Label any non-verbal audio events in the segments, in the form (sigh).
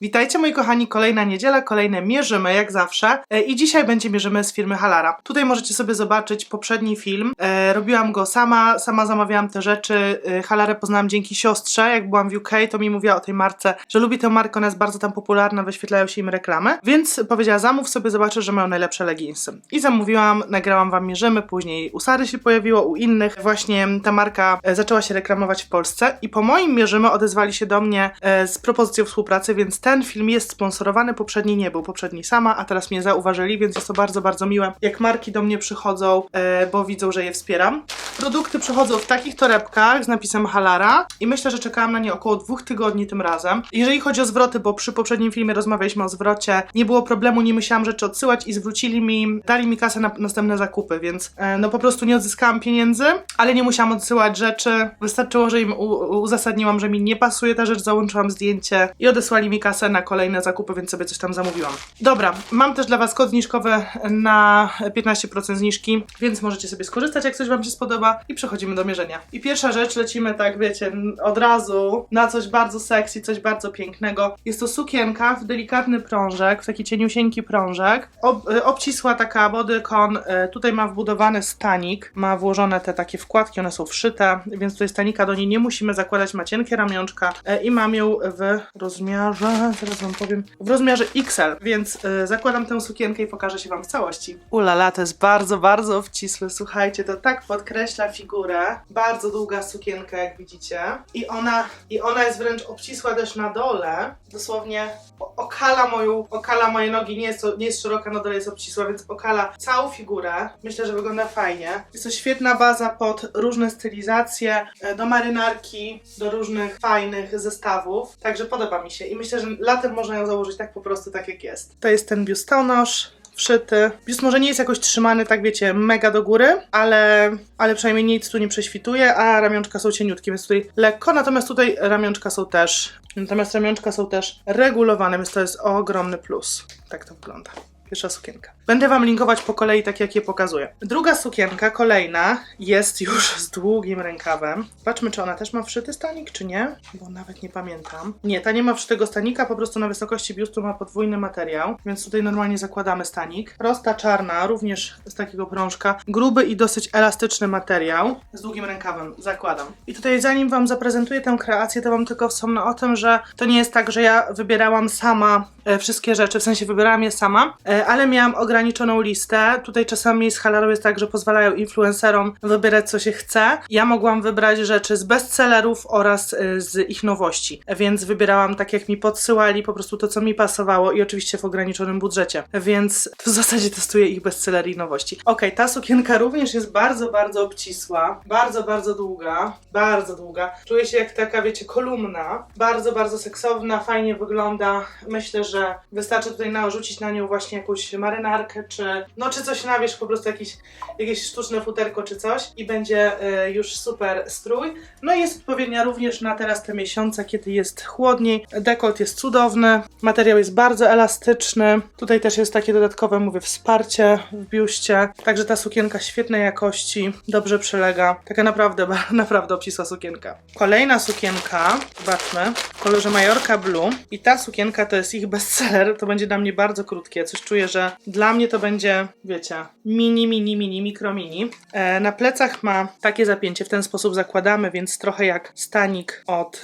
Witajcie moi kochani, kolejna niedziela, kolejne mierzymy jak zawsze. E, i dzisiaj będzie mierzymy z firmy Halara. Tutaj możecie sobie zobaczyć poprzedni film, e, robiłam go sama, sama zamawiałam te rzeczy, e, Halarę poznałam dzięki siostrze, jak byłam w UK to mi mówiła o tej marce, że lubi tę markę, ona jest bardzo tam popularna, wyświetlają się im reklamy, więc powiedziała zamów sobie, zobaczę, że mają najlepsze leginsy. I zamówiłam, nagrałam wam mierzymy, później u Sary się pojawiło, u innych, właśnie ta marka e, zaczęła się reklamować w Polsce i po moim mierzymy odezwali się do mnie e, z propozycją współpracy, więc ten film jest sponsorowany, poprzedni nie był, poprzedni sama, a teraz mnie zauważyli, więc jest to bardzo, bardzo miłe, jak marki do mnie przychodzą, e, bo widzą, że je wspieram. Produkty przychodzą w takich torebkach z napisem Halara i myślę, że czekałam na nie około dwóch tygodni tym razem. Jeżeli chodzi o zwroty, bo przy poprzednim filmie rozmawialiśmy o zwrocie, nie było problemu, nie musiałam rzeczy odsyłać i zwrócili mi, dali mi kasę na następne zakupy, więc e, no po prostu nie odzyskałam pieniędzy, ale nie musiałam odsyłać rzeczy. Wystarczyło, że im uzasadniłam, że mi nie pasuje ta rzecz, załączyłam zdjęcie i odesłali mi kasę na kolejne zakupy, więc sobie coś tam zamówiłam. Dobra, mam też dla Was kod zniżkowy na 15% zniżki, więc możecie sobie skorzystać, jak coś Wam się spodoba i przechodzimy do mierzenia. I pierwsza rzecz, lecimy tak, wiecie, od razu na coś bardzo sexy, coś bardzo pięknego. Jest to sukienka w delikatny prążek, w taki cieniusieńki prążek. Ob, obcisła taka bodycon, y, tutaj ma wbudowany stanik, ma włożone te takie wkładki, one są wszyte, więc tutaj stanika do niej nie musimy zakładać, ma cienkie ramionczka y, i mam ją w rozmiarze, zaraz wam powiem, w rozmiarze XL, więc y, zakładam tę sukienkę i pokażę się wam w całości. Ulala, to jest bardzo, bardzo obcisłe, słuchajcie, to tak podkreśla figurę, bardzo długa sukienka, jak widzicie. I ona, i ona jest wręcz obcisła też na dole, dosłownie okala moją, okala moje nogi, nie jest, nie jest szeroka, na dole jest obcisła, więc okala całą figurę. Myślę, że wygląda fajnie. Jest to świetna baza pod różne stylizacje, e, do marynarki, do różnych fajnych zestawów, także podoba mi się i myślę, że latem można ją założyć tak po prostu, tak jak jest. To jest ten biustonosz, wszyty. Biust może nie jest jakoś trzymany, tak wiecie, mega do góry, ale, ale przynajmniej nic tu nie prześwituje, a ramionczka są cieniutkie, więc tutaj lekko, natomiast tutaj ramionczka są też, natomiast ramionczka są też regulowane, więc to jest ogromny plus. Tak to wygląda. Pierwsza sukienka. Będę Wam linkować po kolei, tak jak je pokazuję. Druga sukienka, kolejna, jest już z długim rękawem. Zobaczmy, czy ona też ma wszyty stanik, czy nie, bo nawet nie pamiętam. Nie, ta nie ma wszytego stanika, po prostu na wysokości biustu ma podwójny materiał, więc tutaj normalnie zakładamy stanik. Prosta czarna, również z takiego prążka. Gruby i dosyć elastyczny materiał z długim rękawem, zakładam. I tutaj zanim Wam zaprezentuję tę kreację, to Wam tylko wspomnę o tym, że to nie jest tak, że ja wybierałam sama e, wszystkie rzeczy, w sensie wybierałam je sama, e, ale miałam ograniczoną listę. Tutaj czasami z Halarą jest tak, że pozwalają influencerom wybierać co się chce. Ja mogłam wybrać rzeczy z bestsellerów oraz e, z ich nowości, więc wybierałam tak jak mi podsyłali, po prostu to co mi pasowało i oczywiście w ograniczonym budżecie, więc w zasadzie testuję ich bestsellery i nowości. Okej, ta sukienka również jest bardzo, bardzo obcisła, bardzo, bardzo długa, bardzo długa. Czuję się jak taka, wiecie, kolumna, bardzo, bardzo seksowna, fajnie wygląda. Myślę, że wystarczy tutaj narzucić na nią właśnie jakąś marynarkę, czy no czy coś na wierzch, po prostu jakiś, jakieś sztuczne futerko czy coś i będzie e, już super strój. No i jest odpowiednia również na teraz te miesiące, kiedy jest chłodniej. Dekolt jest cudowny, materiał jest bardzo elastyczny. Tutaj też jest takie dodatkowe, mówię, wsparcie w biuście. Także ta sukienka świetnej jakości, dobrze przylega. Taka naprawdę, (laughs) naprawdę obcisła sukienka. Kolejna sukienka, zobaczmy, w kolorze Majorka Blue. I ta sukienka to jest ich bestseller. To będzie dla mnie bardzo krótkie. Coś czuję, że dla mnie to będzie, wiecie, mini, mini, mini, mikro, mini. E, na plecach ma takie zapięcie, w ten sposób zakładamy, więc trochę jak stanik od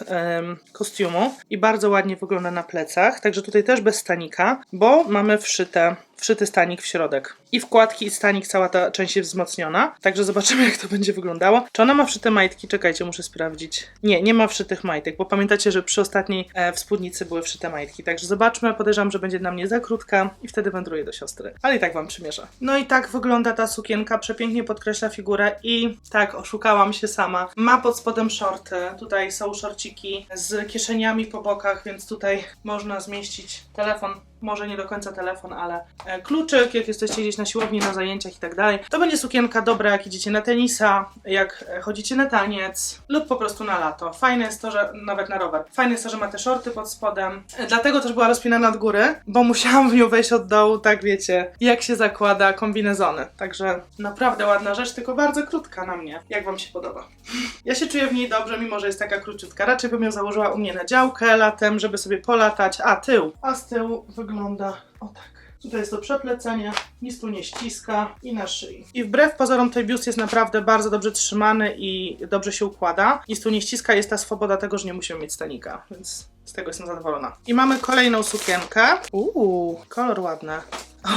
kostiumu. I bardzo ładnie wygląda na plecach. Także tutaj też bez stanika, bo mamy wszyte wszyty stanik w środek. I wkładki, i stanik, cała ta część jest wzmocniona. Także zobaczymy, (laughs) jak to będzie wyglądało. Czy ona ma wszyte majtki? Czekajcie, muszę sprawdzić. Nie, nie ma wszytych majtek, bo pamiętacie, że przy ostatniej e, w spódnicy były wszyte majtki. Także zobaczmy, podejrzewam, że będzie dla mnie za krótka i wtedy wędruję do siostry. Ale i tak wam przymierzę. No i tak wygląda ta sukienka, przepięknie podkreśla figurę i tak, oszukałam się sama. Ma pod spodem shorty, tutaj są szorciki z kieszeniami po bokach, więc tutaj można zmieścić telefon może nie do końca telefon, ale e, kluczyk, jak jesteście gdzieś na siłowni, na zajęciach i tak dalej. To będzie sukienka dobra, jak idziecie na tenisa, jak e, chodzicie na taniec lub po prostu na lato. Fajne jest to, że nawet na rower. Fajne jest to, że ma te shorty pod spodem. E, Dlatego też była rozpinana od góry, bo musiałam w nią wejść od dołu, tak wiecie, jak się zakłada kombinezony. Także naprawdę ładna rzecz, tylko bardzo krótka na mnie. Jak wam się podoba? (laughs) Ja się czuję w niej dobrze, mimo że jest taka króciutka. Raczej bym ją założyła u mnie na działkę latem, żeby sobie polatać. A tył. A z tyłu wygląda o tak. Tutaj jest to przeplecenie, nic tu nie ściska i na szyi. I wbrew pozorom ten biust jest naprawdę bardzo dobrze trzymany i dobrze się układa. Nic tu nie ściska, jest ta swoboda tego, że nie musimy mieć stanika, więc z tego jestem zadowolona. I mamy kolejną sukienkę. Uuu, kolor ładny.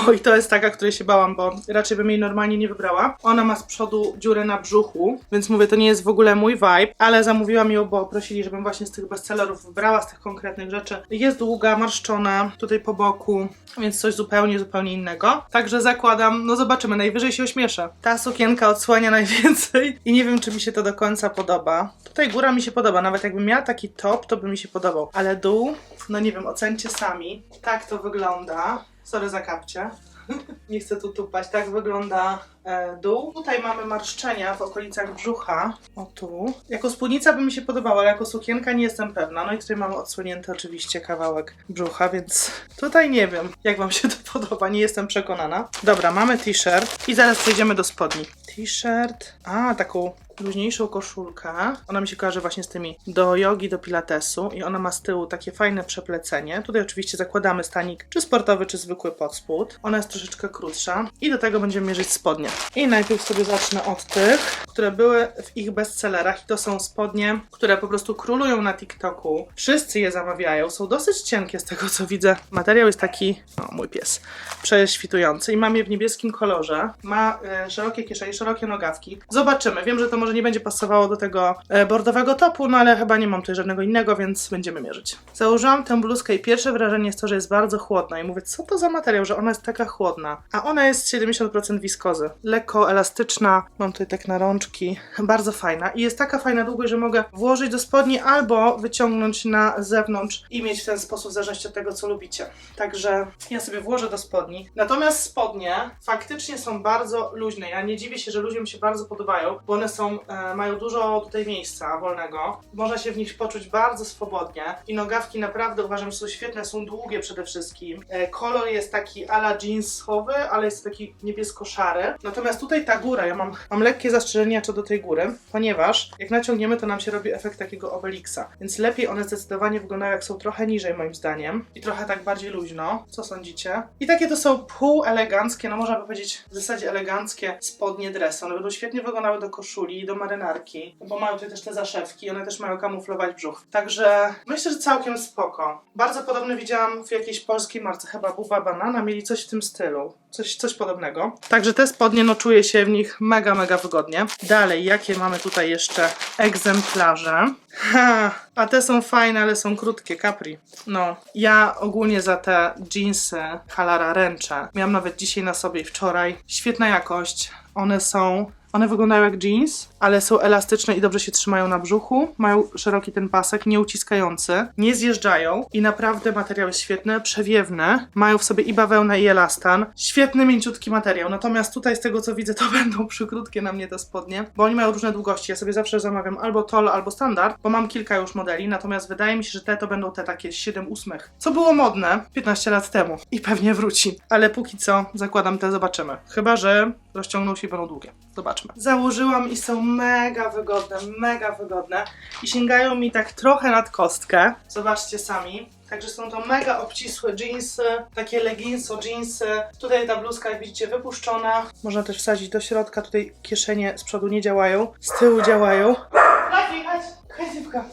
O, i to jest taka, której się bałam, bo raczej bym jej normalnie nie wybrała. Ona ma z przodu dziurę na brzuchu, więc mówię, to nie jest w ogóle mój vibe, ale zamówiłam ją, bo prosili, żebym właśnie z tych bestsellerów wybrała, z tych konkretnych rzeczy. Jest długa, marszczona, tutaj po boku, więc coś zupełnie, zupełnie innego. Także zakładam, no zobaczymy, najwyżej się ośmieszę. Ta sukienka odsłania najwięcej i nie wiem, czy mi się to do końca podoba. Tutaj góra mi się podoba, nawet jakbym miała taki top, to by mi się podobał, ale dół, no nie wiem, ocencie sami. Tak to wygląda. Sorry za kapcie. (laughs) Nie chcę tu tupać. Tak wygląda e, dół. Tutaj mamy marszczenia w okolicach brzucha. O tu. Jako spódnica by mi się podobała, ale jako sukienka nie jestem pewna. No i tutaj mamy odsłonięty oczywiście kawałek brzucha, więc tutaj nie wiem, jak wam się to (laughs) podoba. Nie jestem przekonana. Dobra, mamy t-shirt i zaraz przejdziemy do spodni. T-shirt. A, taką luźniejszą koszulkę. Ona mi się kojarzy właśnie z tymi do jogi, do pilatesu i ona ma z tyłu takie fajne przeplecenie. Tutaj oczywiście zakładamy stanik czy sportowy, czy zwykły pod spód. Ona jest troszeczkę krótsza i do tego będziemy mierzyć spodnie. I najpierw sobie zacznę od tych, które były w ich bestsellerach i to są spodnie, które po prostu królują na TikToku. Wszyscy je zamawiają, są dosyć cienkie z tego co widzę. Materiał jest taki, o mój pies, prześwitujący i mam je w niebieskim kolorze. Ma e, szerokie kieszenie, szerokie nogawki. Zobaczymy. Wiem, że to może nie będzie pasowało do tego e, bordowego topu, no ale chyba nie mam tutaj żadnego innego, więc będziemy mierzyć. Założyłam tę bluzkę i pierwsze wrażenie jest to, że jest bardzo chłodna i mówię, co to za materiał, że ona jest taka chłodna. A ona jest 70% wiskozy. Lekko elastyczna, mam tutaj tak na rączki, bardzo fajna i jest taka fajna długość, że mogę włożyć do spodni albo wyciągnąć na zewnątrz i mieć w ten sposób w zależności od tego, co lubicie. Także ja sobie włożę do spodni. Natomiast spodnie faktycznie są bardzo luźne. Ja nie dziwię się, że ludziom się bardzo podobają, bo one są, e, mają dużo tutaj miejsca wolnego. Można się w nich poczuć bardzo swobodnie i nogawki naprawdę uważam, że są świetne, są długie przede wszystkim. E, kolor jest taki ala jeansowy, ale jest taki niebiesko-szary. Natomiast tutaj ta góra, ja mam, mam lekkie zastrzeżenia co do tej góry, ponieważ jak naciągniemy, to nam się robi efekt takiego Obelixa. Więc lepiej one zdecydowanie wyglądają jak są trochę niżej moim zdaniem i trochę tak bardziej luźno. Co sądzicie? I takie to są półeleganckie, no można powiedzieć w zasadzie eleganckie spodnie dresy. One będą świetnie wyglądały do koszuli, do marynarki, bo mają tutaj też te zaszewki, one też mają kamuflować brzuch. Także myślę, że całkiem spoko. Bardzo podobne widziałam w jakiejś polskiej marce, chyba Buba Banana, mieli coś w tym stylu. Coś, coś podobnego. Także te spodnie, no czuję się w nich mega, mega wygodnie. Dalej, jakie mamy tutaj jeszcze egzemplarze? Ha, a te są fajne, ale są krótkie, Capri. No, ja ogólnie za te jeansy Halara ręczę. Miałam nawet dzisiaj na sobie i wczoraj. Świetna jakość. One są one wyglądają jak jeans, ale są elastyczne i dobrze się trzymają na brzuchu. Mają szeroki ten pasek, nie uciskający, nie zjeżdżają i naprawdę materiał jest świetny, przewiewny. Mają w sobie i bawełnę i elastan. Świetny, mięciutki materiał. Natomiast tutaj z tego co widzę, to (laughs) będą przykrótkie na mnie te spodnie, bo oni mają różne długości. Ja sobie zawsze zamawiam albo tol, albo standard, bo mam kilka już modeli. Natomiast wydaje mi się, że te to będą te takie 7 ósmych, co było modne 15 lat temu i pewnie wróci. Ale póki co zakładam te, zobaczymy. Chyba, że rozciągną się i będą długie. Zobaczmy. Założyłam i są mega wygodne, mega wygodne i sięgają mi tak trochę nad kostkę. Zobaczcie sami. Także są to mega obcisłe jeansy, takie leginso jeansy. Tutaj ta bluzka, jak widzicie, wypuszczona. Można też wsadzić do środka. Tutaj kieszenie z przodu nie działają, z tyłu działają. Chodź, chodź szybko.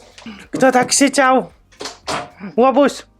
Kto tak siedział? Łobuś!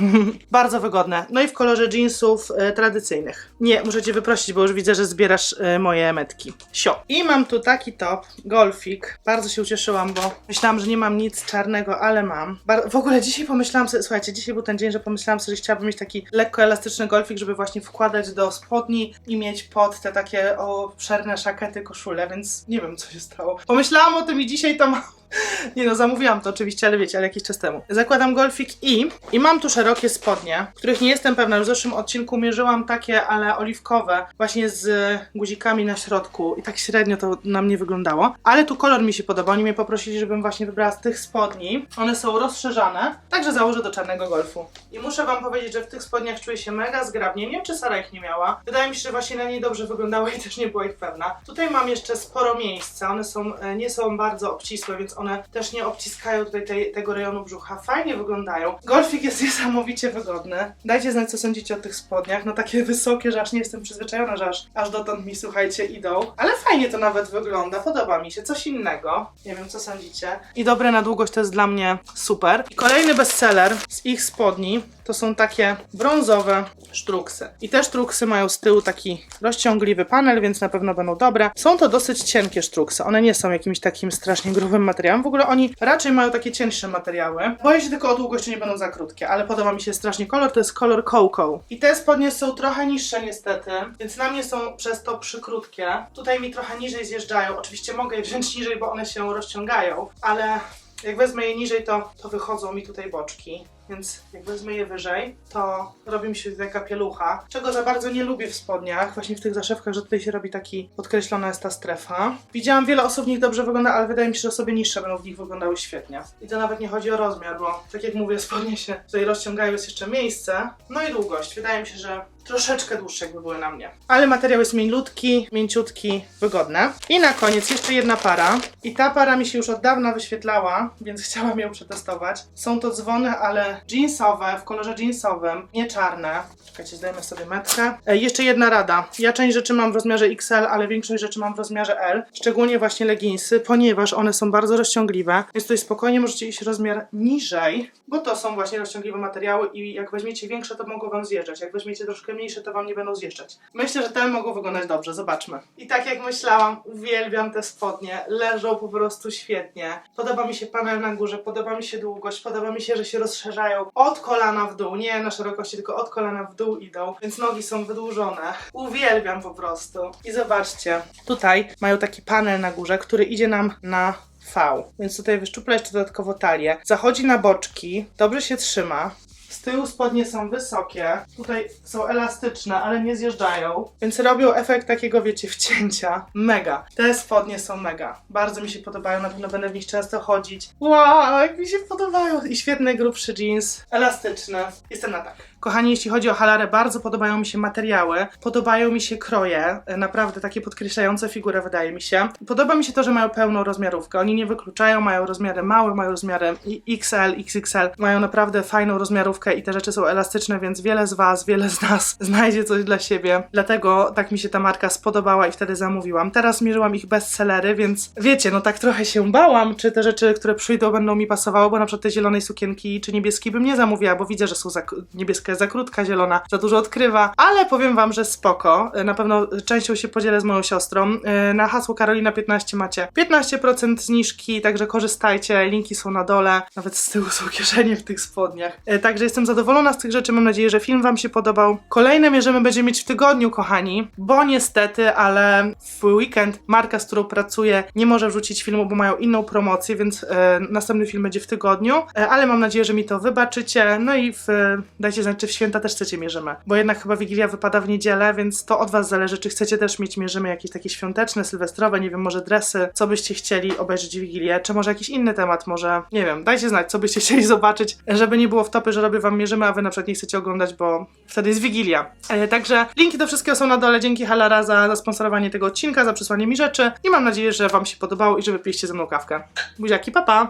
(laughs) Bardzo wygodne. No i w kolorze jeansów e, tradycyjnych. Nie, muszę cię wyprosić, bo już widzę, że zbierasz e, moje metki. Sio. I mam tu taki top, golfik. Bardzo się ucieszyłam, bo myślałam, że nie mam nic czarnego, ale mam. Bar w ogóle dzisiaj pomyślałam sobie, słuchajcie, dzisiaj był ten dzień, że pomyślałam sobie, że chciałabym mieć taki lekko elastyczny golfik, żeby właśnie wkładać do spodni i mieć pod te takie obszerne szakety, koszule, więc nie wiem, co się stało. Pomyślałam o tym i dzisiaj to mam. (laughs) Nie no, zamówiłam to oczywiście, ale wiecie, ale jakiś czas temu. Zakładam golfik i, i mam tu szerokie spodnie, których nie jestem pewna. W zeszłym odcinku mierzyłam takie, ale oliwkowe, właśnie z guzikami na środku i tak średnio to na mnie wyglądało. Ale tu kolor mi się podoba. Oni mnie poprosili, żebym właśnie wybrała z tych spodni. One są rozszerzane, także założę do czarnego golfu. I muszę wam powiedzieć, że w tych spodniach czuję się mega zgrabnie. Nie wiem, czy Sara ich nie miała. Wydaje mi się, że właśnie na niej dobrze wyglądały i też nie była ich pewna. Tutaj mam jeszcze sporo miejsca. One są, e, nie są bardzo obcisłe, więc one też nie obciskają tutaj tej, tego rejonu brzucha. Fajnie wyglądają. Golfik jest (laughs) niesamowicie wygodny. Dajcie znać, co sądzicie o tych spodniach. No takie wysokie, że aż nie jestem przyzwyczajona, że aż, aż dotąd mi, słuchajcie, idą. Ale fajnie to nawet wygląda. Podoba mi się. Coś innego. Nie wiem, co sądzicie. I dobre na długość to jest dla mnie super. I kolejny bestseller z ich spodni to są takie brązowe sztruksy. I te sztruksy mają z tyłu taki rozciągliwy panel, więc na pewno będą dobre. Są to dosyć cienkie sztruksy. One nie są jakimś takim strasznie grubym materiałem. W ogóle oni raczej mają takie cięższe materiały. Boję się tylko o długość, nie będą za krótkie, ale podoba mi się strasznie kolor. To jest kolor Cocoa. I te spodnie są trochę niższe niestety, więc na mnie są przez to przykrótkie. Tutaj mi trochę niżej zjeżdżają. Oczywiście mogę je wziąć niżej, bo one się rozciągają, ale jak wezmę je niżej, to, to wychodzą mi tutaj boczki. Więc jak wezmę je wyżej, to robi mi się taka pielucha, czego za bardzo nie lubię w spodniach, właśnie w tych zaszewkach, że tutaj się robi taki, podkreślona jest ta strefa. Widziałam wiele osób w nich dobrze wygląda, ale wydaje mi się, że osoby niższe będą w nich wyglądały świetnie. I to nawet nie chodzi o rozmiar, bo tak jak mówię, spodnie się tutaj rozciągają, jest jeszcze miejsce. No i długość. Wydaje mi się, że troszeczkę dłuższe jakby były na mnie. Ale materiał jest mięciutki, mięciutki, wygodne. I na koniec jeszcze jedna para. I ta para mi się już od dawna wyświetlała, więc chciałam ją przetestować. Są to dzwony, ale jeansowe, w kolorze jeansowym, nie czarne. Czekajcie, zdajemy sobie metkę. E, jeszcze jedna rada. Ja część rzeczy mam w rozmiarze XL, ale większość rzeczy mam w rozmiarze L. Szczególnie właśnie leginsy, ponieważ one są bardzo rozciągliwe, więc tutaj spokojnie możecie iść rozmiar niżej, bo to są właśnie rozciągliwe materiały i jak weźmiecie większe, to mogą wam zjeżdżać. Jak weźmiecie troszkę mniejsze, to wam nie będą zjeżdżać. Myślę, że te mogą wyglądać dobrze, zobaczmy. I tak jak myślałam, uwielbiam te spodnie. Leżą po prostu świetnie. Podoba mi się panel na górze, podoba mi się długość, podoba mi się, że się rozszerzają od kolana w dół. Nie na szerokości, tylko od kolana w dół idą, więc nogi są wydłużone. Uwielbiam po prostu. I zobaczcie, tutaj mają taki panel na górze, który idzie nam na V. Więc tutaj wyszczupla jeszcze dodatkowo talię. Zachodzi na boczki, dobrze się trzyma. Z tyłu spodnie są wysokie, tutaj są elastyczne, ale nie zjeżdżają, więc robią efekt takiego, wiecie, wcięcia. Mega. Te spodnie są mega. Bardzo mi się podobają, na pewno będę w nich często chodzić. Wow, jak mi się podobają. I świetny, grubszy jeans, elastyczny. Jestem na tak. Kochani, jeśli chodzi o halarę, bardzo podobają mi się materiały, podobają mi się kroje, e, naprawdę takie podkreślające figurę wydaje mi się. Podoba mi się to, że mają pełną rozmiarówkę. Oni nie wykluczają, mają rozmiary małe, mają rozmiary XL, XXL, mają naprawdę fajną rozmiarówkę i te rzeczy są elastyczne, więc wiele z Was, wiele z nas (laughs) znajdzie coś dla siebie. Dlatego tak mi się ta marka spodobała i wtedy zamówiłam. Teraz mierzyłam ich bestsellery, więc wiecie, no tak trochę się bałam, czy te rzeczy, które przyjdą będą mi pasowały, bo na przykład te zielonej sukienki czy niebieskiej bym nie zamówiła, bo widzę, że są niebieska jest za krótka, zielona za dużo odkrywa, ale powiem wam, że spoko. Na pewno częścią się podzielę z moją siostrą. Yy, Na hasło Karolina 15 macie 15% zniżki, także korzystajcie, linki są na dole, nawet z tyłu są (laughs) kieszenie w tych spodniach. Yy, Także jestem zadowolona z tych rzeczy, mam nadzieję, że film wam się podobał. Kolejne mierzymy będziemy mieć w tygodniu, kochani, bo niestety, ale w weekend marka, z którą pracuję, nie może wrzucić filmu, bo mają inną promocję, więc e, następny film będzie w tygodniu, e, ale mam nadzieję, że mi to wybaczycie. No i w, dajcie znać, czy w święta też chcecie mierzymy, bo jednak chyba Wigilia wypada w niedzielę, więc to od was zależy, czy chcecie też mieć mierzymy jakieś takie świąteczne, sylwestrowe, nie wiem, może dresy, co byście chcieli obejrzeć w Wigilię, czy może jakiś inny temat, może, nie wiem, dajcie znać, co byście (laughs) chcieli zobaczyć, żeby nie było w topy, że robię wam mierzymy, a wy na przykład nie chcecie oglądać, bo wtedy jest Wigilia. E, także linki do wszystkiego są na dole, dzięki Halara za, sponsorowanie tego odcinka, za przysłanie mi rzeczy i mam nadzieję, że wam się podobało i że wypiliście ze mną kawkę. Buziaki, papa! Pa.